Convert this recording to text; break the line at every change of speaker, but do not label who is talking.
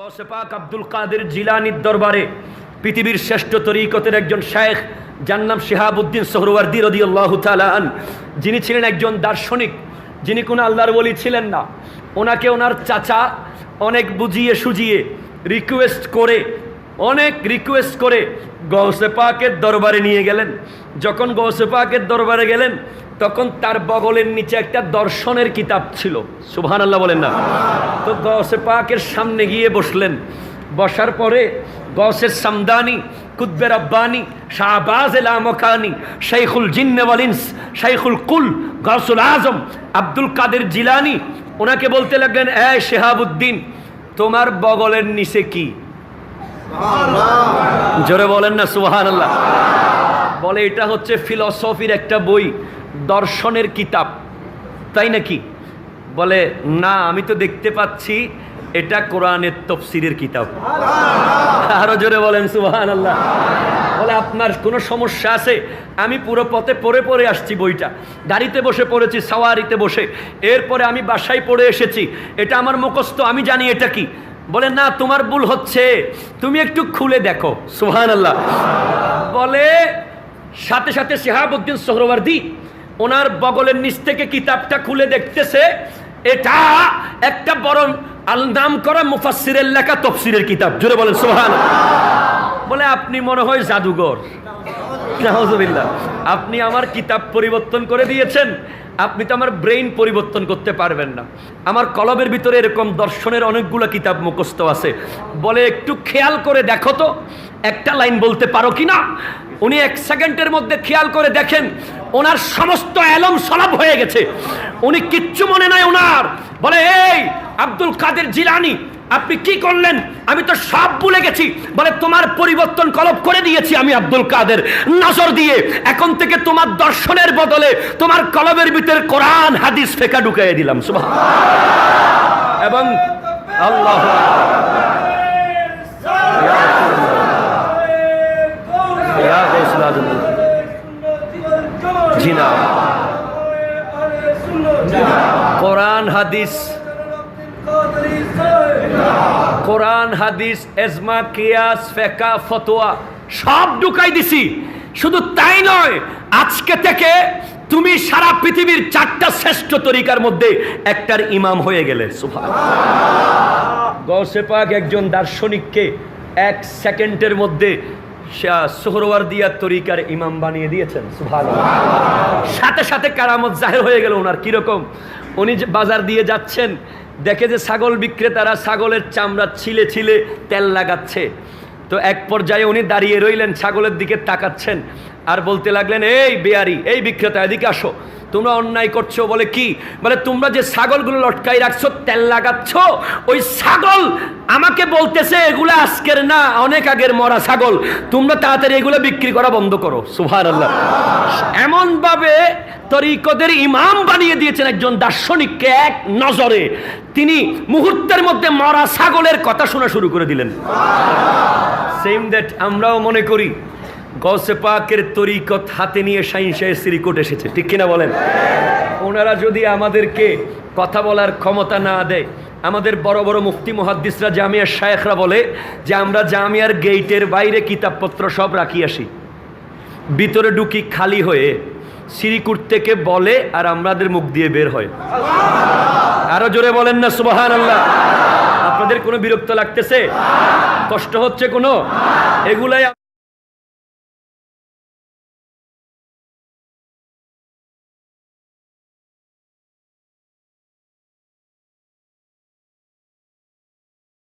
গৌসে পাক আব্দুল কাদের জিলানির দরবারে পৃথিবীর শ্রেষ্ঠ তরিকতের একজন শেখ যার নাম শেহাবুদ্দিন সোহরওয়ার্দি রদি আল্লাহ তালান যিনি ছিলেন একজন দার্শনিক, যিনি কোনো আল্লাহর বলি ছিলেন না। ওনাকে ওনার চাচা অনেক বুঝিয়ে সুজিয়ে রিকোয়েস্ট করে, অনেক রিকোয়েস্ট করে গৌসে দরবারে নিয়ে গেলেন। যখন গৌসে পাকের দরবারে গেলেন তখন তার বগলের নিচে একটা দর্শনের কিতাব ছিল। সুবহান আল্লাহ বলেন না। তো গসে পাকের সামনে গিয়ে বসলেন। বসার পরে গৌসের সামদানি কুদ্বের আব্বানি শাহবাজ এল আমকানি শাইখুল জিন্নে ওয়ালিন্স শাইখুল কুল গসুল আজম আব্দুল কাদের জিলানি ওনাকে বলতে লাগলেন এ শেহাবুদ্দিন তোমার বগলের নিচে কি? জোরে বলেন না সুহান আল্লাহ বলে এটা হচ্ছে ফিলসফির একটা বই, দর্শনের কিতাব। তাই নাকি? বলে, না, আমি তো দেখতে পাচ্ছি এটা কোরআনের তফসিরের কিতাব। আরও জোরে বলেন সুহান আল্লাহ বলে, আপনার কোনো সমস্যা আছে? আমি পুরো পথে পড়ে পড়ে আসছি বইটা। গাড়িতে বসে পড়েছি, সাওয়ারিতে বসে। এরপরে আমি বাসায় পড়ে এসেছি। এটা আমার মুখস্থ, আমি জানি এটা কি। বলে, না, তোমার ভুল হচ্ছে। তুমি একটু খুলে দেখো। সুহান আল্লাহ বলে সাথে সাথে শেহাবুদ্দিন সোহরওয়ার্দি ওনার বগলের নিচ থেকে কিতাবটা খুলে দেখতেছে, এটা একটা বড় আল নাম করা মুফাসসিরের লেখা তফসিরের কিতাব। জুড়ে বলেন সোহান বলে, আপনি মনে হয় জাদুঘর। আপনি আমার কিতাব পরিবর্তন করে দিয়েছেন। আপনি তো আমার ব্রেইন পরিবর্তন করতে পারবেন না। আমার কলবের ভিতরে এরকম দর্শনের অনেকগুলো কিতাব মুখস্থ আছে। বলে, একটু খেয়াল করে দেখো তো, একটা লাইন বলতে পারো কি না উনি এক সেকেন্ডের মধ্যে খেয়াল করে দেখেন, ওনার সমস্ত অ্যালম সলাপ হয়ে গেছে। উনি কিচ্ছু মনে নাই ওনার। বলে, এই আব্দুল কাদের জিলানি, আপনি কি করলেন? আমি তো সব ভুলে গেছি। বলে, তোমার পরিবর্তন কলপ করে দিয়েছি আমি আব্দুল কাদের। নজর দিয়ে, এখন থেকে তোমার দর্শনের বদলে তোমার কলবের ভিতরে কোরআন, হাদিস, ফেকা ঢুকাই দিলাম। এবং আল্লাহ কোরআন, হাদিস। কোরআন, হাদিস, এজমা, কিয়াস ফেকা ফতোয়া, সব ঢুকাই দিছি। শুধু তাই নয়, আজকে থেকে তুমি সারা পৃথিবীর চারটা শ্রেষ্ঠ তরিকার মধ্যে একটার ইমাম হয়ে গেলে। গৌসে একজন দার্শনিককে এক সেকেন্ডের মধ্যে সোহরওয়ার দিয়ার তরিকার ইমাম বানিয়ে দিয়েছেন সুভাষ সাথে সাথে কারামত জাহের হয়ে গেল ওনার কীরকম উনি বাজার দিয়ে যাচ্ছেন, দেখে যে ছাগল বিক্রেতারা ছাগলের চামড়া ছিলে ছিলে তেল লাগাচ্ছে। তো এক পর্যায়ে উনি দাঁড়িয়ে রইলেন, ছাগলের দিকে তাকাচ্ছেন আর বলতে লাগলেন, এই বেয়ারি, এই বিক্রেতা, এদিকে আসো। তোমরা অন্যায় করছ বলে কি? বলে, তোমরা যে ছাগলগুলো লটকাই রাখছো, তেল লাগাচ্ছ, ওই ছাগল আমাকে বলতেছে, এগুলো আজকের না, অনেক আগের মরা ছাগল। তোমরা তাড়াতাড়ি এগুলো বিক্রি করা বন্ধ করো। সুহার আল্লাহ এমন ভাবে তরিকদের ইমাম বানিয়ে দিয়েছেন একজন দার্শনিককে এক নজরে। তিনি মুহূর্তের মধ্যে মরা ছাগলের কথা শোনা শুরু করে দিলেন। সেম দ্যাট আমরাও মনে করি। গসে পাকের তরিকত হাতে নিয়ে সাইন শাহের সিরিকোট এসেছে। ঠিক কিনা বলেন? ওনারা যদি আমাদেরকে কথা বলার ক্ষমতা না দেয়, আমাদের বড় বড় মুফতি, মহাদ্দিসরা জামিয়ার শায়েখরা বলে যে আমরা জামিয়ার গেইটের বাইরে কিতাবপত্র সব রাখি আসি। ভিতরে ঢুকি খালি হয়ে সিরিকুট থেকে বলে আর আমাদের মুখ দিয়ে বের হয়। আরও জোরে বলেন না সুবাহান আল্লাহ আপনাদের কোনো বিরক্ত লাগতেছে? কষ্ট হচ্ছে কোনো? এগুলাই